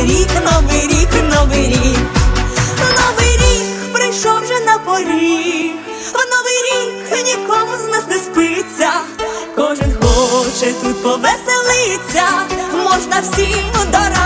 Новий рік, новий рік, новий рік, новий рік прийшов вже на поріг, в новий рік нікому з нас не спиться, кожен хоче тут повеселиться, можна всім дорога.